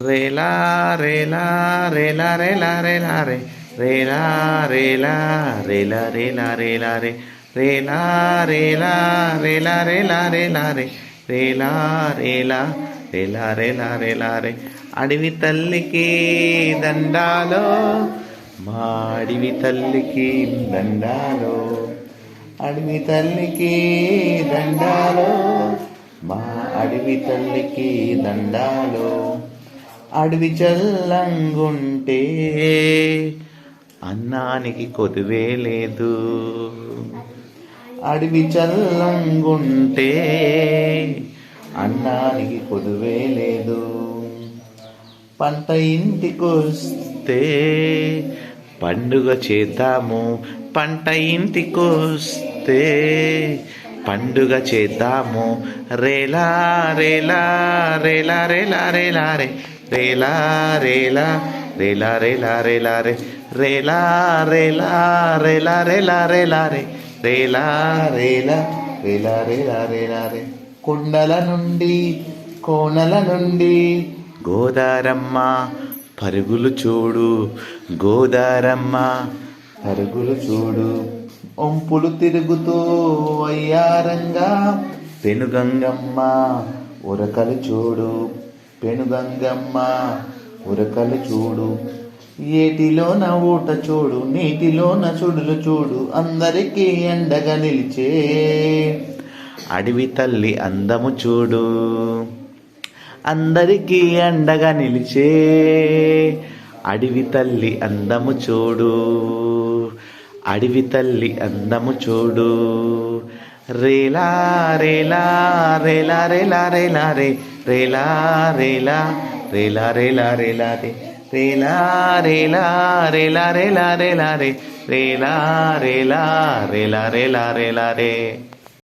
రేలా రేలా రేలా రేలా రేలా రే రేలా రేలా రేలా రేలా రేలా రే రేలా రేలా రేలా రేలా రేలా రే రేలా రేలా రేలా రేలా రేలా రే అడవి తల్లికి దండాలో మా అడవి తల్లికి దండాలో అడవి తల్లికి దండాలో మా అడవి తల్లికి దండాలో అడవి చల్లంగుంటే అన్నానికి కొదువే లేదు. అడవి చల్లంగుంటే అన్నానికి కొదువే లేదు. పంట ఇంటికొస్తే పండుగ చేద్దాము. పంట ఇంటికొస్తే పండుగ చేద్దాము రేలా రేలా రేలా రేలా రేలా రే రేలా రేలా రేలా రేలా రేలా రే రేలా రేలా రేలా రేలా రేలా రే రేలా రేలా రేలా రేలా రేలా రే కొండల నుండి కోనల నుండి గోదారమ్మ పరుగులు చూడు గోదారమ్మ పరుగులు చూడు ఒంపులు తిరుగుతూ అయ్యారంగా పెనుగంగమ్మ ఉరకలు చూడు. పెనుగంగమ్మ ఉరకలు చూడు. ఏటిలోన ఊట చూడు నీటిలోన చుడులు చూడు. అందరికీ ఎండగా నిలిచే అడవి తల్లి అందము చూడు. అందరికీ అండగా నిలిచే అడవి తల్లి అందము చూడు. అడవి తల్లి అందము చూడు రేలా రేలా రేలా రేలా రేలా రే రేలా రేలా రేలా రేలా రేలా రే రేలా రేలా రేలా రేలా రేలా రే రేలా రేలా రేలా రేలా రేలా రే